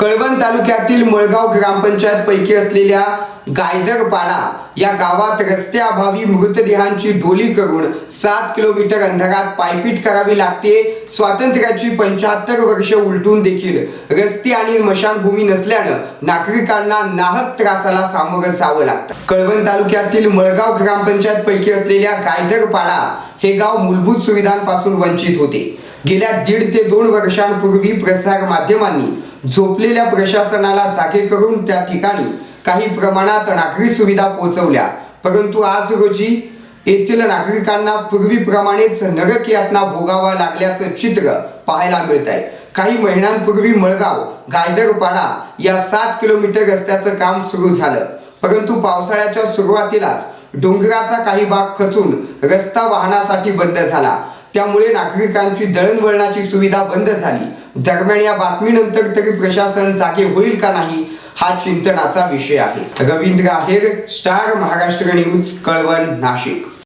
कळवण तालुक्यातील मळगाव ग्रामपंचायत पैकी असलेल्या गायदरपाडा या गावात रस्त्याअभावी मृतदेहांची ढोली करून सात किलोमीटर अंधारात पायपीट करावी लागते. स्वातंत्र्याची पंच्याहत्तर वर्ष उलटून देखील रस्ते आणि स्मशानभूमी नसल्यानं नागरिकांना नाहक त्रासाला सामोरं जावं लागतं. कळवण तालुक्यातील मळगाव ग्रामपंचायत पैकी असलेल्या गायदरपाडा हे गाव मूलभूत सुविधांपासून वंचित होते. गेल्या दीड ते दोन वर्षांपूर्वी प्रसार माध्यमांनी झोपलेल्या प्रशासनाला जागे करून त्या ठिकाणी काही प्रमाणात नागरी सुविधा पोहोचवल्या. परंतु आज रोजी येथील नागरिकांना पूर्वीप्रमाणेच नरक यातना भोगावा लागल्याचं चित्र पाहायला मिळत आहे काही महिन्यांपूर्वी मळगाव गायदरपाडा या सात किलोमीटर रस्त्याचं काम सुरू झालं. परंतु पावसाळ्याच्या सुरुवातीलाच डोंगराचा काही भाग खचून रस्ता वाहनासाठी बंद झाला. त्यामुळे नागरिकांची दळणवळणाची सुविधा बंद झाली. दरम्यान या बातमीनंतर तरी प्रशासन जागे होईल का नाही हा चिंतनाचा विषय आहे. Ravindra Aher star Maharashtra news Kalwan Nashik.